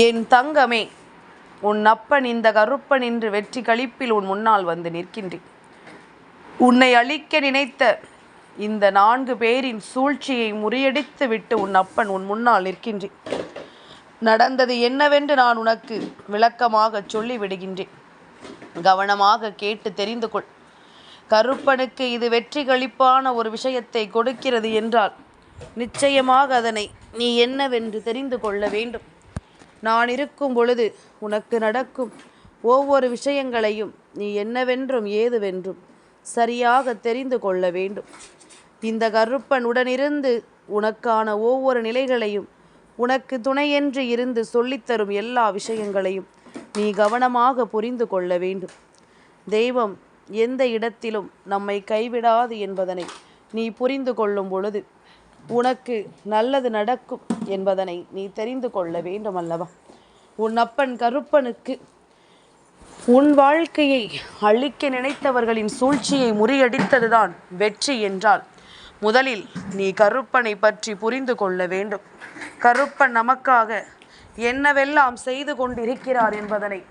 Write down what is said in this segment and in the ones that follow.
என் தங்கமே உன் அப்பன் இந்த கருப்பன் இன்று வெற்றி களிப்பில் உன் முன்னால் வந்து நிற்கின்றேன். உன்னை அழிக்க நினைத்த இந்த நான்கு பேரின் சூழ்ச்சியை முறியடித்து விட்டு உன் அப்பன் உன் முன்னால் நிற்கின்றேன். நடந்தது என்னவென்று நான் உனக்கு விளக்கமாக சொல்லிவிடுகின்றேன். கவனமாக கேட்டு தெரிந்து கொள். கருப்பனுக்கு இது வெற்றி கழிப்பான ஒரு விஷயத்தை கொடுக்கிறது என்றால் நிச்சயமாக அதனை நீ என்னவென்று தெரிந்து கொள்ள வேண்டும். நான் இருக்கும் பொழுது உனக்கு நடக்கும் ஒவ்வொரு விஷயங்களையும் நீ என்னவென்றும் ஏதுவென்றும் சரியாக தெரிந்து கொள்ள வேண்டும். இந்த கருப்பன் உடனிருந்து உனக்கான ஒவ்வொரு நிலைகளையும் உனக்கு துணையென்று இருந்து சொல்லித்தரும் எல்லா விஷயங்களையும் நீ கவனமாக புரிந்து கொள்ள வேண்டும். தெய்வம் எந்த இடத்திலும் நம்மை கைவிடாது என்பதனை நீ புரிந்து கொள்ளும் பொழுது உனக்கு நல்லது நடக்கும் என்பதனை நீ தெரிந்து கொள்ள வேண்டும் அல்லவா? உன் அப்பன் கருப்பனுக்கு உன் வாழ்க்கையை அழிக்க நினைத்தவர்களின் சூழ்ச்சியை முறியடித்ததுதான் வெற்றி என்றால் முதலில் நீ கருப்பனை பற்றி புரிந்து கொள்ள வேண்டும். கருப்பன் நமக்காக என்னவெல்லாம் செய்து கொண்டிருக்கிறார் என்பதனை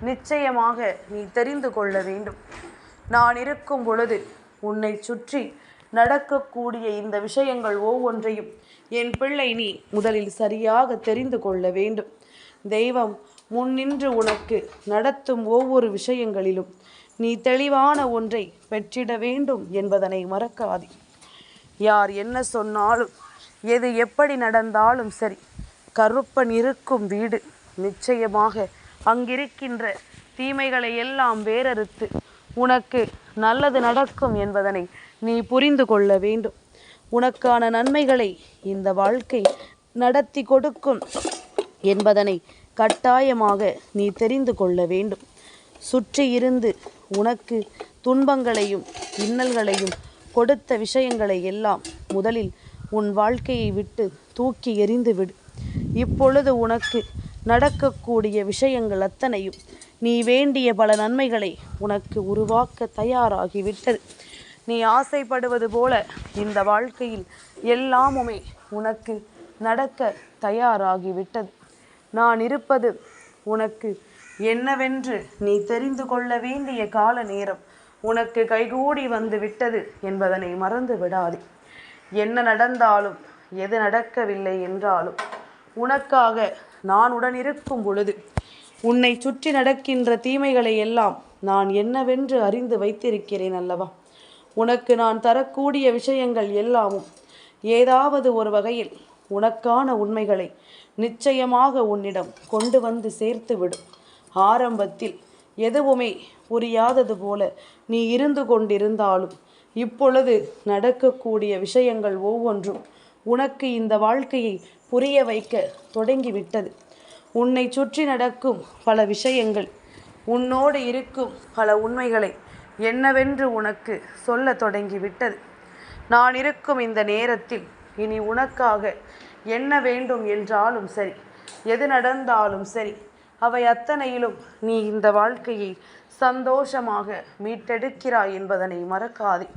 நிச்சயமாக நீ தெரிந்து கொள்ள வேண்டும். நான் இருக்கும் பொழுது உன்னை சுற்றி நடக்கக்கூடிய இந்த விஷயங்கள் ஒவ்வொன்றையும் என் பிள்ளை நீ முதலில் சரியாக தெரிந்து கொள்ள வேண்டும். தெய்வம் முன்னின்று உனக்கு நடத்தும் ஒவ்வொரு விஷயங்களிலும் நீ தெளிவான ஒன்றை பெற்றிட வேண்டும் என்பதனை மறக்காதே. யார் என்ன சொன்னாலும் எது எப்படி நடந்தாலும் சரி கருப்பன் இருக்கும் வீடு. நிச்சயமாக அங்கிருக்கின்ற தீமைகளை எல்லாம் வேறறுத்து உனக்கு நல்லது நடக்கும் என்பதனை நீ புரிந்து கொள்ள வேண்டும். உனக்கான நன்மைகளை இந்த வாழ்க்கை நடத்தி கொடுக்கும் என்பதனை கட்டாயமாக நீ தெரிந்து கொள்ள வேண்டும். சுற்றி இருந்து உனக்கு துன்பங்களையும் இன்னல்களையும் கொடுத்த விஷயங்களை எல்லாம் முதலில் உன் வாழ்க்கையை விட்டு தூக்கி எறிந்து விடு. இப்பொழுது உனக்கு நடக்கக்கூடிய விஷயங்கள் அத்தனையும் நீ வேண்டிய பல நன்மைகளை உனக்கு உருவாக்க தயாராகிவிட்டது. நீ ஆசைப்படுவது போல இந்த வாழ்க்கையில் எல்லாமுமே உனக்கு நடக்க தயாராகிவிட்டது. நான் இருப்பது உனக்கு என்னவென்று நீ தெரிந்து கொள்ள வேண்டிய கால நேரம் உனக்கு கைகூடி வந்து விட்டது என்பதனை மறந்து விடாதே. என்ன நடந்தாலும் எது நடக்கவில்லை என்றாலும் உனக்காக நான் உடன் இருக்கும் பொழுது உன்னை சுற்றி நடக்கின்ற தீமைகளை எல்லாம் நான் என்னவென்று அறிந்து வைத்திருக்கிறேன் அல்லவா? உனக்கு நான் தரக்கூடிய விஷயங்கள் எல்லாமும் ஏதாவது ஒரு வகையில் உனக்கான உண்மைகளை நிச்சயமாக உன்னிடம் கொண்டு வந்து சேர்த்து விடும். ஆரம்பத்தில் எதுவுமே புரியாதது போல நீ இருந்து கொண்டிருந்தாலும் இப்பொழுது நடக்கக்கூடிய விஷயங்கள் ஒவ்வொன்றும் உனக்கு இந்த வாழ்க்கையை புரிய வைக்க தொடங்கிவிட்டது. உன்னை சுற்றி நடக்கும் பல விஷயங்கள் உன்னோடு இருக்கும் பல உண்மைகளை என்னவென்று உனக்கு சொல்ல தொடங்கிவிட்டது. நான் இருக்கும் இந்த நேரத்தில் இனி உனக்காக என்ன வேண்டும் என்றாலும் சரி எது நடந்தாலும் சரி அவை அத்தனையிலும் நீ இந்த வாழ்க்கையை சந்தோஷமாக மீட்டெடுக்கிறாய் என்பதனை மறக்காதே.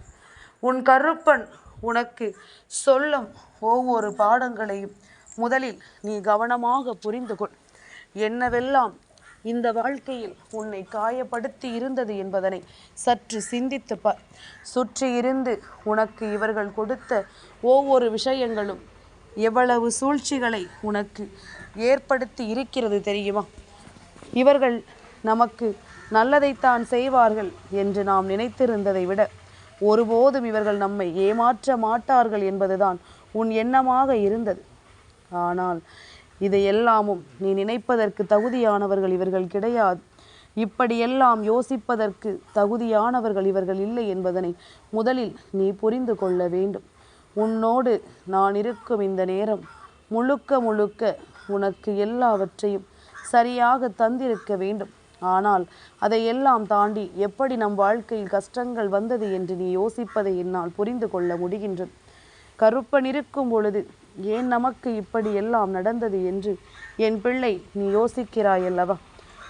உன் கருப்பன் உனக்கு சொல்லும் ஒவ்வொரு பாடங்களையும் முதலில் நீ கவனமாக புரிந்து கொள் என்னவெல்லாம் இந்த வாழ்க்கையில் உன்னை காயப்படுத்தி இருந்தது என்பதனை சற்று சிந்தித்து பார் சுற்றி இருந்து உனக்கு இவர்கள் கொடுத்த ஒவ்வொரு விஷயங்களும் எவ்வளவு சூழ்ச்சிகளை உனக்கு ஏற்படுத்தி இருக்கிறது தெரியுமா? இவர்கள் நமக்கு நல்லதைத்தான் செய்வார்கள் என்று நாம் நினைத்திருந்ததை விட ஒருபோதும் இவர்கள் நம்மை ஏமாற்ற மாட்டார்கள் என்பதுதான் உன் எண்ணமாக இருந்தது. ஆனால் இதையெல்லாமும் நீ நினைப்பதற்கு தகுதியானவர்கள் இவர்கள் கிடையாது. இப்படியெல்லாம் யோசிப்பதற்கு தகுதியானவர்கள் இவர்கள் இல்லை என்பதனை முதலில் நீ புரிந்து கொள்ள வேண்டும். உன்னோடு நான் இருக்கும் இந்த நேரம் முழுக்க முழுக்க உனக்கு எல்லாவற்றையும் சரியாக தந்திருக்க வேண்டும். ஆனால் அதையெல்லாம் தாண்டி எப்படி நம் வாழ்க்கையில் கஷ்டங்கள் வந்தது என்று நீ யோசிப்பதை என்னால் புரிந்து கொள்ள முடிகின்றது. கருப்பன் இருக்கும் பொழுது ஏன் நமக்கு இப்படி எல்லாம் நடந்தது என்று? என் பிள்ளை நீ யோசிக்கிறாய் அல்லவா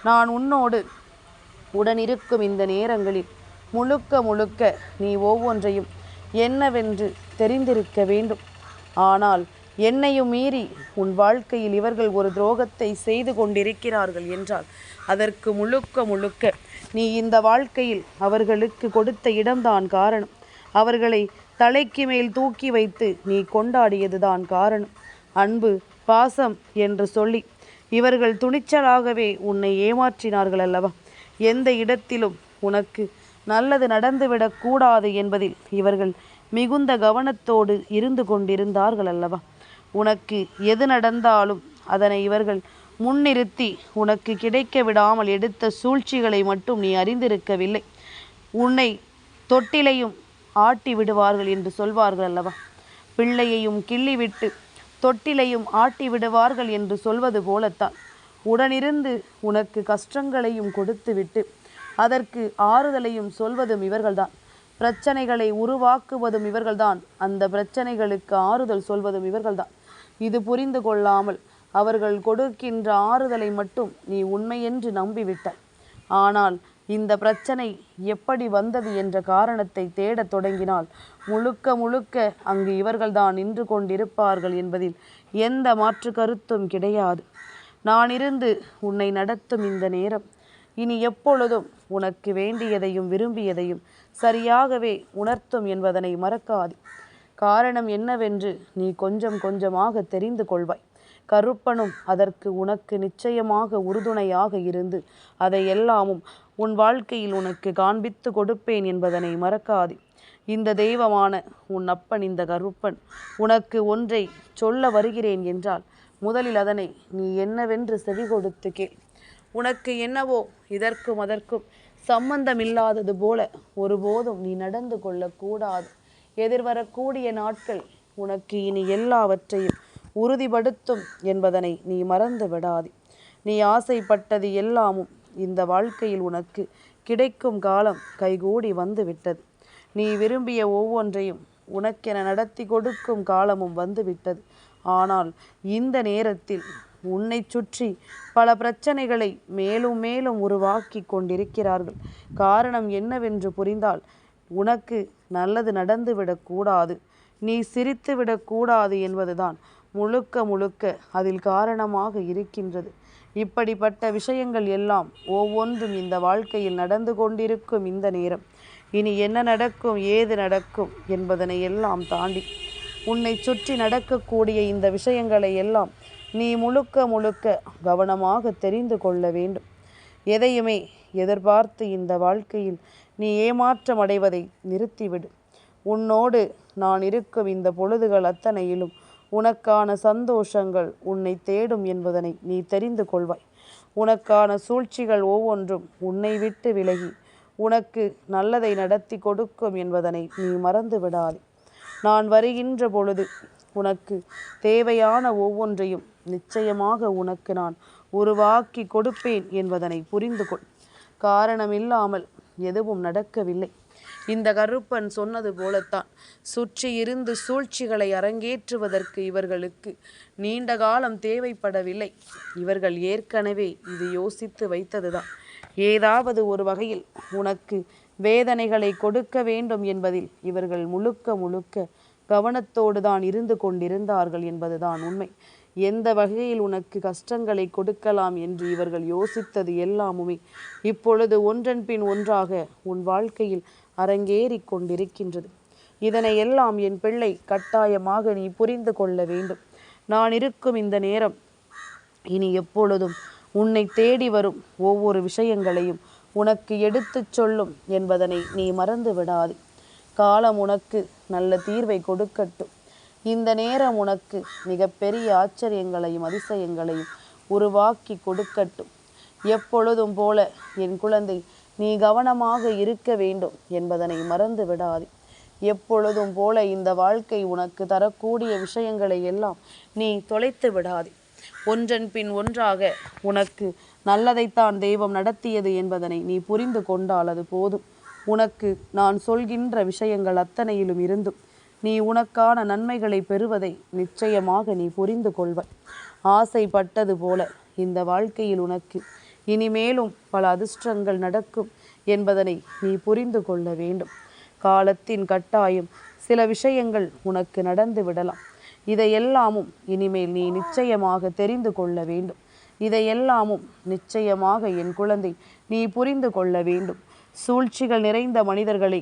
நான் உன்னோடு உடனிருக்கும் இந்த நேரங்களில் முழுக்க முழுக்க நீ ஒவ்வொன்றையும் என்னவென்று தெரிந்திருக்க வேண்டும். ஆனால் என்னையும் மீறி உன் வாழ்க்கையில் இவர்கள் ஒரு துரோகத்தை செய்து கொண்டிருக்கிறார்கள் என்றால் அதற்கு முழுக்க முழுக்க நீ இந்த வாழ்க்கையில் அவர்களுக்கு கொடுத்த இடம்தான் காரணம். அவர்களை தலைக்கு மேல் தூக்கி வைத்து நீ கொண்டாடியதுதான் காரணம். அன்பு பாசம் என்று சொல்லி இவர்கள் துணிச்சலாகவே உன்னை ஏமாற்றினார்கள் அல்லவா? எந்த இடத்திலும் உனக்கு நல்லது நடந்துவிடக்கூடாது என்பதில் இவர்கள் மிகுந்த கவனத்தோடு இருந்து கொண்டிருந்தார்கள் அல்லவா? உனக்கு எது நடந்தாலும் அதனை இவர்கள் முன்னிறுத்தி உனக்கு கிடைக்க விடாமல் எடுத்த சூழ்ச்சிகளை மட்டும் நீ அறிந்திருக்கவில்லை. உன்னை தொட்டிலையும் ஆட்டி விடுவார்கள் என்று சொல்வார்கள் அல்லவா? பிள்ளையையும் கிள்ளிவிட்டு தொட்டிலையும் ஆட்டி விடுவார்கள் என்று சொல்வது போலத்தான். உடனிருந்து உனக்கு கஷ்டங்களையும் கொடுத்துவிட்டு அதற்கு ஆறுதலையும் சொல்வதும் இவர்கள்தான். பிரச்சனைகளை உருவாக்குவதும் இவர்கள்தான். அந்த பிரச்சனைகளுக்கு ஆறுதல் சொல்வதும் இவர்கள்தான். இது புரிந்து கொள்ளாமல் அவர்கள் கொடுக்கின்ற ஆறுதலை மட்டும் நீ உண்மையென்று நம்பிவிட்டாய். ஆனால் இந்த பிரச்சனை எப்படி வந்தது என்ற காரணத்தை தேடத் தொடங்கினால் முழுக்க முழுக்க அங்கு இவர்கள்தான் நின்று கொண்டிருப்பார்கள் என்பதில் எந்த மாற்று கருத்தும் கிடையாது. நான் இருந்து உன்னை நடத்தும் இந்த நேரம் இனி எப்பொழுதும் உனக்கு வேண்டியதையும் விரும்பியதையும் சரியாகவே உணர்த்தும் என்பதனை மறக்காது. காரணம் என்னவென்று நீ கொஞ்சம் கொஞ்சமாக தெரிந்து கொள்வாய். கருப்பனும் அதற்கு உனக்கு நிச்சயமாக உறுதுணையாக இருந்து அதை எல்லாமும் உன் வாழ்க்கையில் உனக்கு காண்பித்து கொடுப்பேன் என்பதனை மறக்காதே. இந்த தெய்வமான உன் அப்பன் இந்த கருப்பன் உனக்கு ஒன்றை சொல்ல வருகிறேன் என்றால் முதலில் அதனை நீ என்னவென்று செவி கொடுத்து கேள். உனக்கு என்னவோ இதற்கும் அதற்கும் சம்பந்தமில்லாதது போல ஒருபோதும் நீ நடந்து கொள்ளக்கூடாது. எதிர்வரக்கூடிய நாட்கள் உனக்கு இனி எல்லாவற்றையும் உறுதிப்படுத்தும் என்பதனை நீ மறந்து விடாதே நீ ஆசைப்பட்டது எல்லாமும் இந்த வாழ்க்கையில் உனக்கு கிடைக்கும் காலம் கைகூடி வந்து விட்டது நீ விரும்பிய ஒவ்வொன்றையும் உனக்கென நடத்தி கொடுக்கும் காலமும் வந்துவிட்டது. ஆனால் இந்த நேரத்தில் உன்னை சுற்றி பல பிரச்சனைகளை மேலும் மேலும் உருவாக்கி கொண்டிருக்கிறார்கள். காரணம் என்னவென்று புரிந்தால் உனக்கு நல்லது நடந்துவிடக்கூடாது நீ சிரித்து விடக்கூடாது என்பதுதான் முழுக்க முழுக்க அதில் காரணமாக இருக்கின்றது. இப்படிப்பட்ட விஷயங்கள் எல்லாம் ஒவ்வொன்றும் இந்த வாழ்க்கையில் நடந்து கொண்டிருக்கும் இந்த நேரம். இனி என்ன நடக்கும் ஏது நடக்கும் என்பதனை எல்லாம் தாண்டி உன்னை சுற்றி நடக்கக்கூடிய இந்த விஷயங்களை எல்லாம் நீ முழுக்க முழுக்க கவனமாக தெரிந்து கொள்ள வேண்டும். எதையுமே எதிர்பார்த்து இந்த வாழ்க்கையில் நீ ஏமாற்றம் அடைவதை நிறுத்திவிடு. உன்னோடு நான் இருக்கும் இந்த பொழுதுகள் அத்தனையிலும் உனக்கான சந்தோஷங்கள் உன்னை தேடும் என்பதனை நீ தெரிந்து கொள்வாய். உனக்கான சூழ்ச்சிகள் ஒவ்வொன்றும் உன்னை விட்டு விலகி உனக்கு நல்லதை நடத்தி கொடுக்கும் என்பதனை நீ மறந்து விடாதே. நான் வருகின்ற பொழுது உனக்கு தேவையான ஒவ்வொன்றையும் நிச்சயமாக உனக்கு நான் உருவாக்கி கொடுப்பேன் என்பதனை புரிந்து கொள். காரணமில்லாமல் எதுவும் நடக்கவில்லை. இந்த கருப்பன் சொன்னது போலத்தான். சுற்றி இருந்து சூழ்ச்சிகளை அரங்கேற்றுவதற்கு இவர்களுக்கு நீண்ட காலம் தேவைப்படவில்லை. இவர்கள் ஏற்கனவே இது யோசித்து வைத்ததுதான். ஏதாவது ஒரு வகையில் உனக்கு வேதனைகளை கொடுக்க வேண்டும் என்பதில் இவர்கள் முழுக்க முழுக்க கவனத்தோடு தான் இருந்து கொண்டிருந்தார்கள் என்பதுதான் உண்மை. எந்த வகையில் உனக்கு கஷ்டங்களை கொடுக்கலாம் என்று இவர்கள் யோசித்தது எல்லாமுமே. இப்பொழுது ஒன்றன் பின் ஒன்றாக உன் வாழ்க்கையில் அரங்கேறி கொண்டிருக்கின்றது. இதனை எல்லாம் என் பிள்ளை கட்டாயமாக நீ புரிந்து கொள்ள வேண்டும். நான் இருக்கும் இந்த நேரம் இனி எப்பொழுதும் உன்னை தேடி வரும் ஒவ்வொரு விஷயங்களையும் உனக்கு எடுத்துச் சொல்லும் என்பதனை நீ மறந்து விடாது காலம் உனக்கு நல்ல தீர்வை கொடுக்கட்டும். இந்த நேரம் உனக்கு மிகப்பெரிய ஆச்சரியங்களையும் அதிசயங்களையும் உருவாக்கி கொடுக்கட்டும். எப்பொழுதும் போல என் குழந்தை நீ கவனமாக இருக்க வேண்டும் என்பதனை மறந்து விடாதே. எப்பொழுதும் போல இந்த வாழ்க்கை உனக்கு தரக்கூடிய விஷயங்களை எல்லாம் நீ தொலைத்து விடாதே. ஒன்றன் பின் ஒன்றாக உனக்கு நல்லதைத்தான் தெய்வம் நடத்தியது என்பதனை நீ புரிந்து கொண்டால் அது போதும். உனக்கு நான் சொல்கின்ற விஷயங்கள் அத்தனையிலும் இருந்தும் நீ உனக்கான நன்மைகளை பெறுவதை நிச்சயமாக நீ புரிந்து கொள்வாய். ஆசைப்பட்டது போல இந்த வாழ்க்கையில் உனக்கு இனிமேலும் பல அதிர்ஷ்டங்கள் நடக்கும் என்பதனை நீ புரிந்து கொள்ள வேண்டும். காலத்தின் கட்டாயம் சில விஷயங்கள் உனக்கு நடந்து விடலாம். இதையெல்லாமும் இனிமேல் நீ நிச்சயமாக தெரிந்து கொள்ள வேண்டும். இதையெல்லாமும் நிச்சயமாக என் குழந்தை நீ புரிந்து கொள்ள வேண்டும். சூழ்ச்சிகள் நிறைந்த மனிதர்களை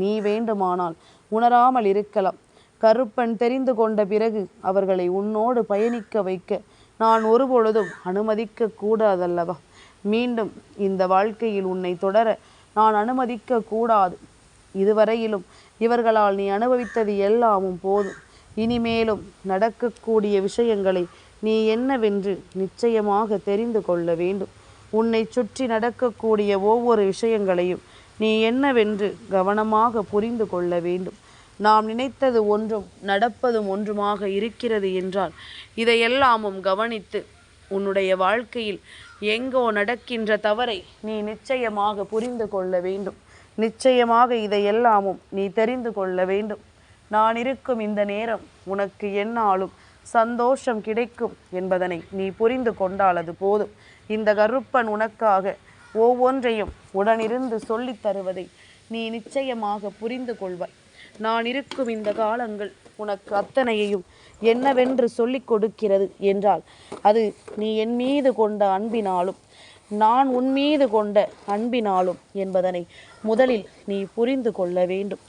நீ வேண்டுமானால் உணராமல் இருக்கலாம். கருப்பன் தெரிந்து கொண்ட பிறகு அவர்களை உன்னோடு பயணிக்க வைக்க நான் ஒருபொழுதும் அனுமதிக்க கூடாதல்லவா? மீண்டும் இந்த வாழ்க்கையில் உன்னை தொடர நான் அனுமதிக்க கூடாது. இதுவரையிலும் இவர்களால் நீ அனுபவித்தது எல்லாமும் போதும். இனிமேலும் நடக்கக்கூடிய விஷயங்களை நீ என்னவென்று நிச்சயமாக தெரிந்து கொள்ள வேண்டும். உன்னை சுற்றி நடக்கக்கூடிய ஒவ்வொரு விஷயங்களையும் நீ என்னவென்று கவனமாக புரிந்து கொள்ள வேண்டும். நாம் நினைத்தது ஒன்றும் நடப்பதும் ஒன்றுமாக இருக்கிறது என்றால் இதையெல்லாமும் கவனித்து உன்னுடைய வாழ்க்கையில் எங்கோ நடக்கின்ற தவறை நீ நிச்சயமாக புரிந்து கொள்ள வேண்டும். நிச்சயமாக இதையெல்லாமும் நீ தெரிந்து கொள்ள வேண்டும். நான் இருக்கும் இந்த நேரம் உனக்கு என்னாலும் சந்தோஷம் கிடைக்கும் என்பதனை நீ புரிந்து கொண்டாலது போதும். இந்த கருப்பன் உனக்காக ஒவ்வொன்றையும் உடனிருந்து சொல்லித் தருவதை நீ நிச்சயமாக புரிந்து கொள்வாய். நான் இருக்கும் இந்த காலங்கள் உனக்கு அத்தனையையும் என்னவென்று சொல்லிக் கொடுக்கிறது என்றால் அது நீ என் மீது கொண்ட அன்பினாலும் நான் உன் மீது கொண்ட அன்பினாலும் என்பதனை முதலில் நீ புரிந்து கொள்ள வேண்டும்.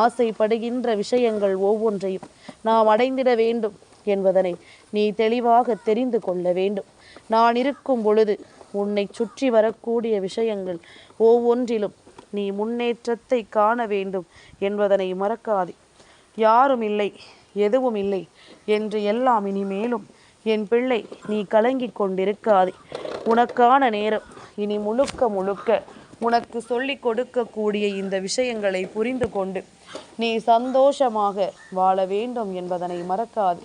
ஆசைப்படுகின்ற விஷயங்கள் ஒவ்வொன்றையும் நாம் அடைந்திட வேண்டும். என்பதனை நீ தெளிவாக தெரிந்து கொள்ள வேண்டும். நான் இருக்கும் பொழுது உன்னை சுற்றி வரக்கூடிய விஷயங்கள் ஒவ்வொன்றிலும் நீ முன்னேற்றத்தை காண வேண்டும் என்பதனை மறக்காதே. யாரும் இல்லை எதுவும் இல்லை என்று எல்லாம் இனிமேலும் என் பிள்ளை நீ கலங்கிக் கொண்டிருக்காதே. உனக்கான நேரம் இனி முழுக்க முழுக்க உனக்கு சொல்லி கொடுக்கக்கூடிய இந்த விஷயங்களை புரிந்து கொண்டு நீ சந்தோஷமாக வாழ வேண்டும் என்பதனை மறக்காது.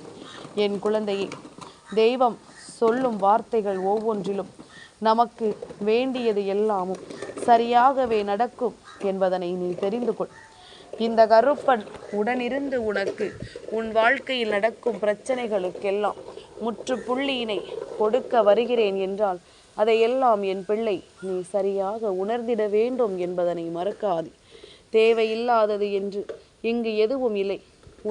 என் குழந்தையே தெய்வம் சொல்லும் வார்த்தைகள் ஒவ்வொன்றிலும் நமக்கு வேண்டியது எல்லாமும் சரியாகவே நடக்கும் என்பதனை நீ தெரிந்து கொள். இந்த கருப்பன் உடனிருந்து உனக்கு உன் வாழ்க்கையில் நடக்கும் பிரச்சனைகளுக்கெல்லாம் முற்றுப்புள்ளியினை கொடுக்க வருகிறேன் என்றால் அதையெல்லாம் என் பிள்ளை நீ சரியாக உணர்ந்திட வேண்டும் என்பதனை மறக்காது. தேவையில்லாதது என்று இங்கு எதுவும் இல்லை.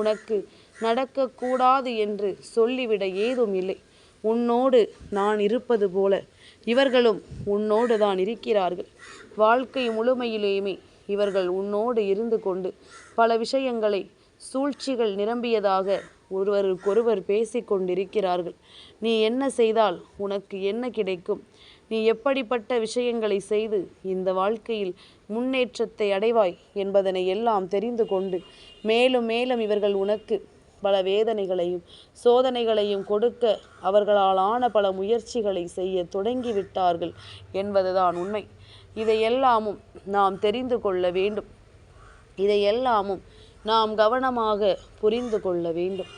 உனக்கு நடக்கக்கூடாது என்று சொல்லிவிட ஏதும் இல்லை உன்னோடு நான் இருப்பது போல. இவர்களும் உன்னோடு தான் இருக்கிறார்கள். வாழ்க்கை முழுமையிலேயுமே இவர்கள் உன்னோடு இருந்து கொண்டு பல விஷயங்களை சூழ்ச்சிகள் நிரம்பியதாக ஒருவருக்கொருவர் பேசிக்கொண்டிருக்கிறார்கள் நீ என்ன செய்தால் உனக்கு என்ன கிடைக்கும்? நீ எப்படிப்பட்ட விஷயங்களை செய்து இந்த வாழ்க்கையில் முன்னேற்றத்தை அடைவாய் என்பதனை எல்லாம் தெரிந்து கொண்டு மேலும் மேலும் இவர்கள் உனக்கு பல வேதனைகளையும் சோதனைகளையும் கொடுக்க அவர்களால் ஆன பல முயற்சிகளை செய்ய தொடங்கிவிட்டார்கள் என்பதுதான் உண்மை. இதையெல்லாமும் நாம் தெரிந்து கொள்ள வேண்டும். இதையெல்லாமும் நாம் கவனமாக புரிந்து கொள்ள வேண்டும்.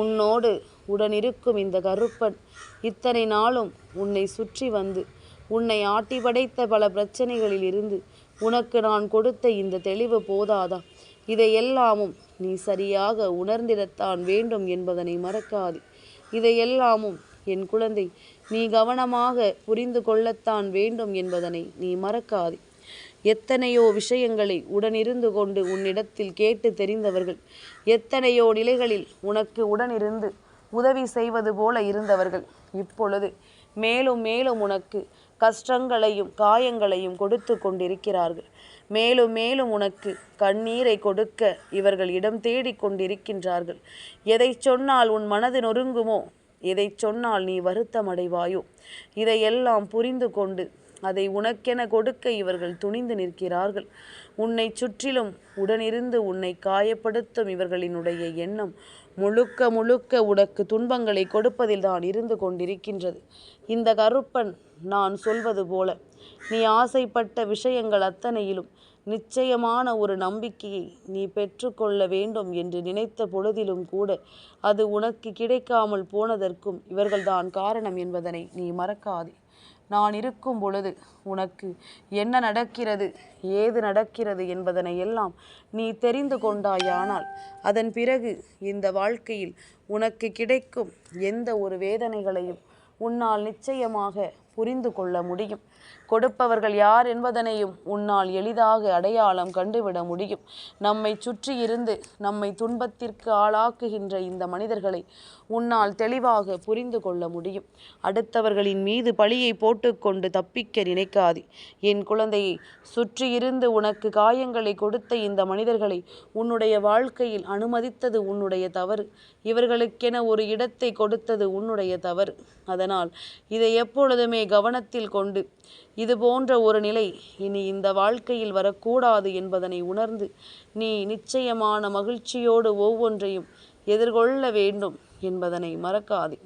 உன்னோடு உடனிருக்கும் இந்த கருப்பன் இத்தனை நாளும் உன்னை சுற்றி வந்து உன்னை ஆட்டி படைத்த பல பிரச்சனைகளில் இருந்து உனக்கு நான் கொடுத்த இந்த தெளிவு போதாதா? இதையெல்லாமும் நீ சரியாக உணர்ந்திடத்தான் வேண்டும் என்பதனை மறக்காது. இதையெல்லாமும் என் குழந்தை நீ கவனமாக புரிந்து கொள்ளத்தான் வேண்டும் என்பதனை நீ மறக்காது. எத்தனையோ விஷயங்களை உடனிருந்து கொண்டு உன்னிடத்தில் கேட்டு தெரிந்தவர்கள் எத்தனையோ நிலைகளில் உனக்கு உடனிருந்து உதவி செய்வது போல இருந்தவர்கள் இப்பொழுது மேலும் மேலும் உனக்கு கஷ்டங்களையும் காயங்களையும் கொடுத்து கொண்டிருக்கிறார்கள். மேலும் மேலும் உனக்கு கண்ணீரை கொடுக்க இவர்கள் இடம் தேடிக் கொண்டிருக்கின்றார்கள். எதை சொன்னால் உன் மனது நொறுங்குமோ? எதை சொன்னால் நீ வருத்தம் அடைவாயோ இதையெல்லாம் புரிந்து கொண்டு அதை உனக்கென கொடுக்க இவர்கள் துணிந்து நிற்கிறார்கள். உன்னை சுற்றிலும் உடனிருந்து உன்னை காயப்படுத்தும் இவர்களினுடைய எண்ணம் முழுக்க முழுக்க உனக்கு துன்பங்களை கொடுப்பதில் தான் இருந்து கொண்டிருக்கின்றது. இந்த கருப்பன் நான் சொல்வது போல நீ ஆசைப்பட்ட விஷயங்கள் அத்தனையிலும் நிச்சயமான ஒரு நம்பிக்கையை நீ பெற்றுக்கொள்ள வேண்டும் என்று நினைத்த பொழுதிலும் கூட அது உனக்கு கிடைக்காமல் போனதற்கும் இவர்கள்தான் காரணம் என்பதனை நீ மறக்காதே. நான் இருக்கும் பொழுது உனக்கு என்ன நடக்கிறது ஏது நடக்கிறது என்பதனை எல்லாம் நீ தெரிந்து கொண்டாயானால் அதன் பிறகு இந்த வாழ்க்கையில் உனக்கு கிடைக்கும் எந்த ஒரு வேதனைகளையும் உன்னால் நிச்சயமாக புரிந்து கொள்ள முடியும். கொடுப்பவர்கள் யார் என்பதனையும் உன்னால் எளிதாக அடையாளம் கண்டுவிட முடியும். நம்மை சுற்றி இருந்து நம்மை துன்பத்திற்கு ஆளாக்குகின்ற இந்த மனிதர்களை உன்னால் தெளிவாக புரிந்து கொள்ள முடியும். அடுத்தவர்களின் மீது பழியை போட்டுக்கொண்டு தப்பிக்க நினைக்காது. என் குழந்தையை சுற்றியிருந்து உனக்கு காயங்களை கொடுத்த இந்த மனிதர்களை உன்னுடைய வாழ்க்கையில் அனுமதித்தது உன்னுடைய தவறு. இவர்களுக்கென ஒரு இடத்தை கொடுத்தது உன்னுடைய தவறு. அதனால் இதை எப்பொழுதுமே கவனத்தில் கொண்டு இது போன்ற ஒரு நிலை இனி இந்த வாழ்க்கையில் வரக்கூடாது என்பதனை உணர்ந்து நீ நிச்சயமான மகிழ்ச்சியோடு ஒவ்வொன்றையும் எதிர்கொள்ள வேண்டும் என்பதனை மறக்காதே.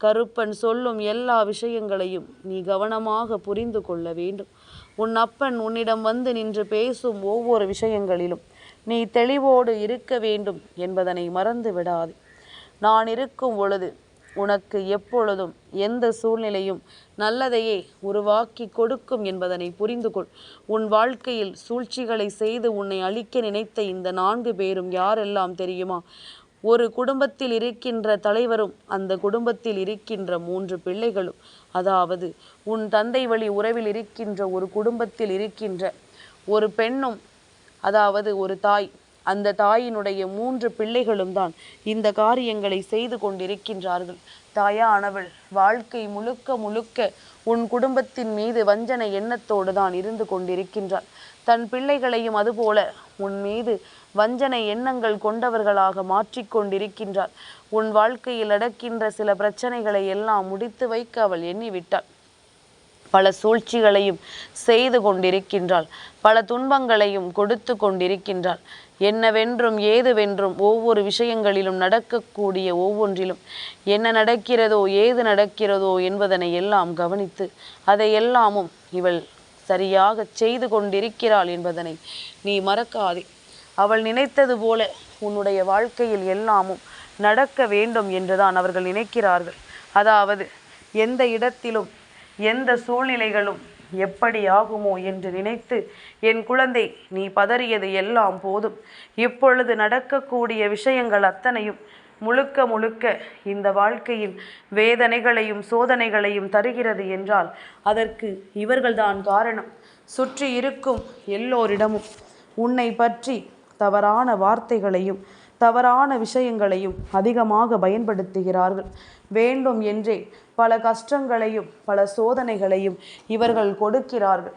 கருப்பன் சொல்லும் எல்லா விஷயங்களையும் நீ கவனமாக புரிந்து கொள்ள வேண்டும். உன் அப்பன் உன்னிடம் வந்து நின்று பேசும் ஒவ்வொரு விஷயங்களிலும் நீ தெளிவோடு இருக்க வேண்டும் என்பதனை மறந்து விடாதே. நான் இருக்கும் பொழுது உனக்கு எப்பொழுதும் எந்த சூழ்நிலையும் நல்லதையே உருவாக்கி கொடுக்கும் என்பதனை புரிந்து கொள். உன் வாழ்க்கையில் சூழ்ச்சிகளை செய்து உன்னை அழிக்க நினைத்த இந்த நான்கு பேரும் யாரெல்லாம் தெரியுமா? ஒரு குடும்பத்தில் இருக்கின்ற தலைவரும் அந்த குடும்பத்தில் இருக்கின்ற மூன்று பிள்ளைகளும். அதாவது உன் தந்தை வழி உறவில் இருக்கின்ற ஒரு குடும்பத்தில் இருக்கின்ற ஒரு பெண்ணும் அதாவது ஒரு தாய் அந்த தாயினுடைய மூன்று பிள்ளைகளும் தான் இந்த காரியங்களை செய்து கொண்டிருக்கின்றார்கள். தாயானவள் வாழ்க்கை முழுக்க முழுக்க உன் குடும்பத்தின் மீது வஞ்சனை எண்ணத்தோடு தான் இருந்து கொண்டிருக்கின்றாள். தன் பிள்ளைகளையும் அதுபோல உன் மீது வஞ்சனை எண்ணங்கள் கொண்டவர்களாக மாற்றிக்கொண்டிருக்கின்றாள் உன் வாழ்க்கையில் அடக்கின்ற சில பிரச்சனைகளை எல்லாம் முடித்து வைக்க அவள் எண்ணிவிட்டாள். பல சூழ்ச்சிகளையும் செய்து கொண்டிருக்கின்றாள். பல துன்பங்களையும் கொடுத்து கொண்டிருக்கின்றாள். என்னவென்றும் ஏதுவென்றும் ஒவ்வொரு விஷயங்களிலும் நடக்கக்கூடிய ஒவ்வொன்றிலும் என்ன நடக்கிறதோ ஏது நடக்கிறதோ என்பதனை எல்லாம் கவனித்து அதை எல்லாமும் இவள் சரியாக செய்து கொண்டிருக்கிறாள் என்பதனை நீ மறக்காதே. அவள் நினைத்தது போல உன்னுடைய வாழ்க்கையில் எல்லாமும் நடக்க வேண்டும் என்றுதான் அவர்கள் நினைக்கிறார்கள். அதாவது எந்த இடத்திலும் எந்த சூழ்நிலைகளும் எப்படி ஆகுமோ என்று நினைத்து என் குழந்தை நீ பதறியது எல்லாம் போதும். இப்பொழுது நடக்கக்கூடிய விஷயங்கள் அத்தனையும் முழுக்க முழுக்க இந்த வாழ்க்கையில் வேதனைகளையும் சோதனைகளையும் தருகிறது என்றால் அதற்கு இவர்கள்தான் காரணம். சுற்றி இருக்கும் எல்லோரிடமும் உன்னை பற்றி தவறான வார்த்தைகளையும் தவறான விஷயங்களையும் அதிகமாக பயன்படுத்துகிறார்கள். வேண்டும் என்றே பல கஷ்டங்களையும் பல சோதனைகளையும் இவர்கள் கொடுக்கிறார்கள்.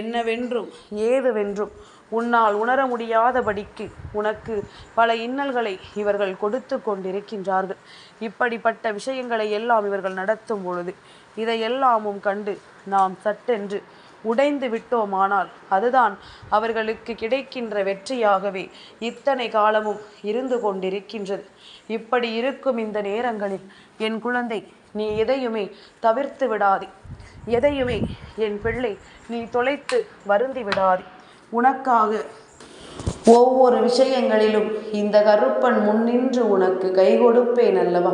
என்னவென்றும் ஏதுவென்றும் உன்னால் உணர முடியாதபடிக்கு உனக்கு பல இன்னல்களை இவர்கள் கொடுத்து கொண்டிருக்கின்றார்கள். இப்படிப்பட்ட விஷயங்களை எல்லாம் இவர்கள் நடத்தும் பொழுது இதையெல்லாமும் கண்டு நாம் சட்டென்று உடைந்து விட்டோமானால் அதுதான் அவர்களுக்கு கிடைக்கின்ற வெற்றியாகவே இத்தனை காலமும் இருந்து கொண்டிருக்கின்றது. இப்படி இருக்கும் இந்த நேரங்களில் என் குழந்தை நீ எதையுமே தவிர்த்து விடாதே. எதையுமே என் பிள்ளை நீ தொலைத்து வருந்தி விடாதே. உனக்காக ஒவ்வொரு விஷயங்களிலும் இந்த கருப்பன் முன்னின்று உனக்கு கை கொடுப்பேன் அல்லவா?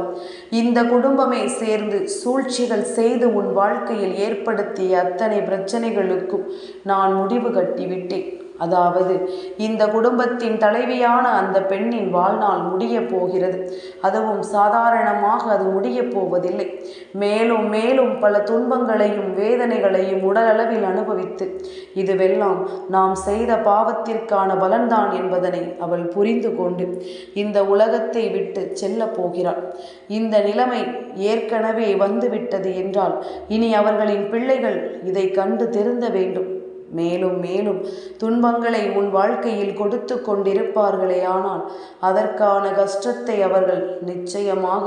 இந்த குடும்பமே சேர்ந்து சூழ்ச்சிகள் செய்து உன் வாழ்க்கையில் ஏற்படுத்திய அத்தனை பிரச்சனைகளுக்கும் நான் முடிவு கட்டிவிட்டேன். அதாவது இந்த குடும்பத்தின் தலைவியான அந்த பெண்ணின் வாழ்நாள் முடிய போகிறது. அதுவும் சாதாரணமாக அது முடிய போவதில்லை. மேலும் மேலும் பல துன்பங்களையும் வேதனைகளையும் உடலளவில் அனுபவித்து இதுவெல்லாம் நாம் செய்த பாவத்திற்கான பலன்தான் என்பதனை அவள் புரிந்து கொண்டு இந்த உலகத்தை விட்டு செல்ல போகிறாள். இந்த நிலைமை ஏற்கனவே வந்துவிட்டது என்றால் இனி அவர்களின் பிள்ளைகள் இதை கண்டு திருந்த வேண்டும். மேலும் மேலும் துன்பங்களை உன் வாழ்க்கையில் கொடுத்து கொண்டிருப்பார்களே ஆனால் அதற்கான கஷ்டத்தை அவர்கள் நிச்சயமாக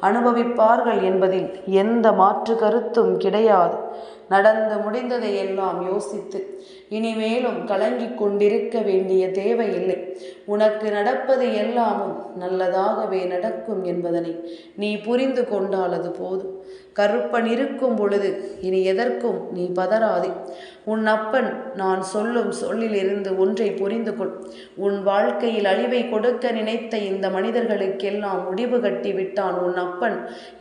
அனுபவிப்பார்கள் என்பதில் எந்த மாற்று கருத்தும் கிடையாது. நடந்து முடிந்ததை எல்லாம் யோசித்து இனிமேலும் கலங்கிக் கொண்டிருக்க வேண்டிய தேவையில்லை. உனக்கு நடப்பது எல்லாமும் நல்லதாகவே நடக்கும் என்பதனை நீ புரிந்து கொண்டால் அது போதும் கருப்பன் இருக்கும் பொழுது இனி எதற்கும் நீ பதறாதே. உன் அப்பன் நான் சொல்லும் சொல்லிலிருந்து ஒன்றை புரிந்து கொள். உன் வாழ்க்கையில் அழிவை கொடுக்க நினைத்த இந்த மனிதர்களுக்கெல்லாம் முடிவு கட்டி விட்டான் உன் அப்பன்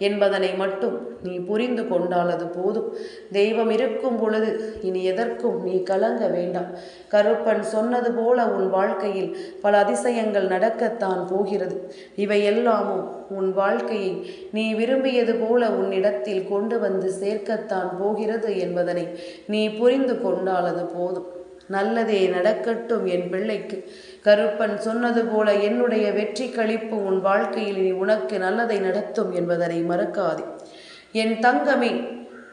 என்பதனை மட்டும் நீ புரிந்து கொண்டால் அது போதும். தெய்வம் இருக்கும் பொழுது இனி எதற்கும் நீ கலங்க வேண்டாம். கருப்பன் சொன்னது போல உன் வாழ்க்கையில் பல அதிசயங்கள் நடக்கத்தான் போகிறது. இவை எல்லாமும் உன் வாழ்க்கையை நீ விரும்பியது போல உன்னிடத்தில் கொண்டு வந்து சேர்க்கத்தான் போகிறது என்பதனை நீ புரிந்து கொண்டால் அது போதும். நல்லதே நடக்கட்டும் என் பிள்ளைக்கு. கருப்பன் சொன்னது போல என்னுடைய வெற்றி கழிப்பு உன் வாழ்க்கையில் நீ உனக்கு நல்லதை நடத்தும் என்பதனை மறக்காதே. என் தங்கமே